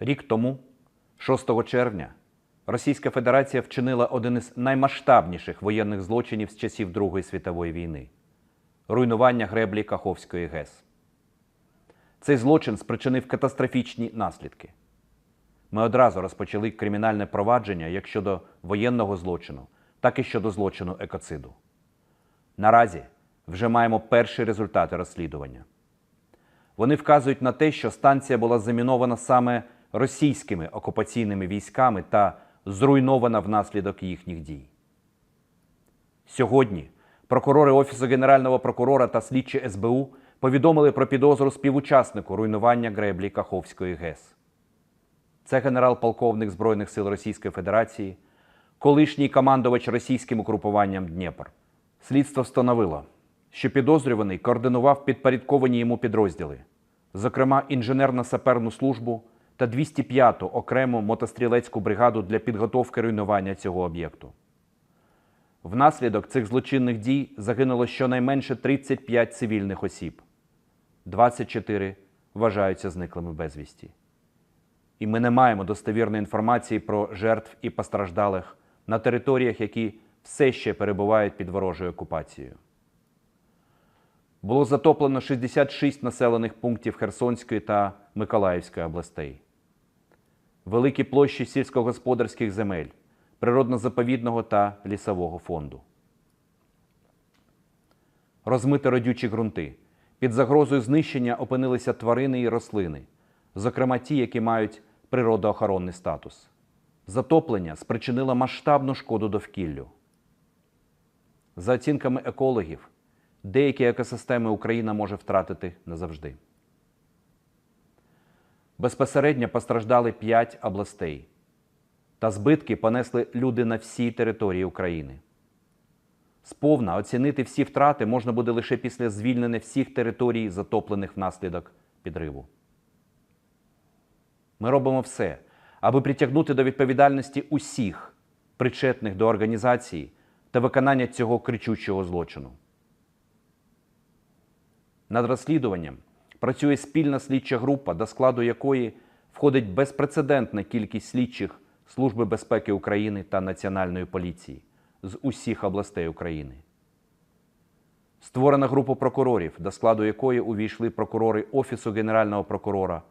Рік тому, 6 червня, Російська Федерація вчинила один із наймасштабніших воєнних злочинів з часів Другої світової війни руйнування греблі Каховської ГЕС. Цей злочин спричинив катастрофічні наслідки. Ми одразу розпочали кримінальне провадження як щодо воєнного злочину, так і щодо злочину екоциду. Наразі вже маємо перші результати розслідування. Вони вказують на те, що станція була замінована саме російськими окупаційними військами та зруйнована внаслідок їхніх дій. Сьогодні прокурори Офісу Генерального прокурора та слідчі СБУ повідомили про підозру співучаснику руйнування греблі Каховської ГЕС. Це генерал-полковник Збройних сил Російської Федерації, колишній командувач російським угрупуванням Дніпр. Слідство встановило, що підозрюваний координував підпорядковані йому підрозділи, зокрема інженерно-саперну службу та 205-ту окрему мотострілецьку бригаду для підготовки руйнування цього об'єкту. Внаслідок цих злочинних дій загинуло щонайменше 35 цивільних осіб, 24 вважаються зниклими безвісті. І ми не маємо достовірної інформації про жертв і постраждалих на територіях, які все ще перебувають під ворожою окупацією. Було затоплено 66 населених пунктів Херсонської та Миколаївської областей, великі площі сільськогосподарських земель, природно-заповідного та лісового фонду. Розмити родючі ґрунти. Під загрозою знищення опинилися тварини і рослини, зокрема ті, які мають природоохоронний статус. Затоплення спричинило масштабну шкоду довкіллю. За оцінками екологів, деякі екосистеми Україна може втратити назавжди. Безпосередньо постраждали 5 областей, та збитки понесли люди на всій території України. Сповна оцінити всі втрати можна буде лише після звільнення всіх територій, затоплених внаслідок підриву. Ми робимо все, аби притягнути до відповідальності усіх, причетних до організації та виконання цього кричущого злочину. Над розслідуванням працює спільна слідча група, до складу якої входить безпрецедентна кількість слідчих Служби безпеки України та Національної поліції з усіх областей України. Створена група прокурорів, до складу якої увійшли прокурори Офісу Генерального прокурора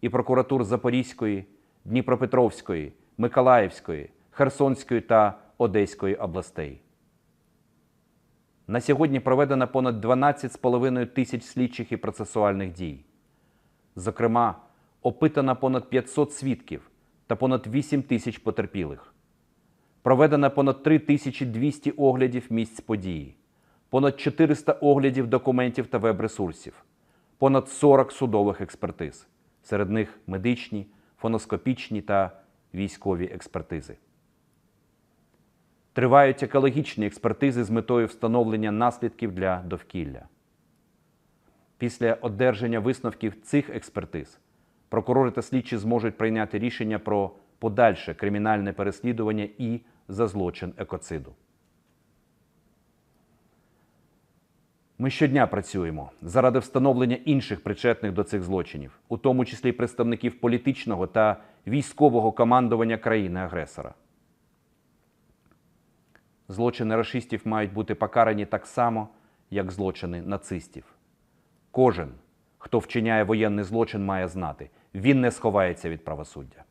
і прокуратур Запорізької, Дніпропетровської, Миколаївської, Херсонської та Одеської областей. На сьогодні проведено понад 12,5 тисяч слідчих і процесуальних дій. Зокрема, опитано понад 500 свідків та понад 8 тисяч потерпілих. Проведено понад 3200 оглядів місць події, понад 400 оглядів документів та веб-ресурсів, понад 40 судових експертиз, серед них медичні, фоноскопічні та військові експертизи. Тривають екологічні експертизи з метою встановлення наслідків для довкілля. Після одержання висновків цих експертиз прокурори та слідчі зможуть прийняти рішення про подальше кримінальне переслідування і за злочин екоциду. Ми щодня працюємо заради встановлення інших причетних до цих злочинів, у тому числі представників політичного та військового командування країни-агресора. Злочини рашистів мають бути покарані так само, як злочини нацистів. Кожен, хто вчиняє воєнний злочин, має знати, він не сховається від правосуддя.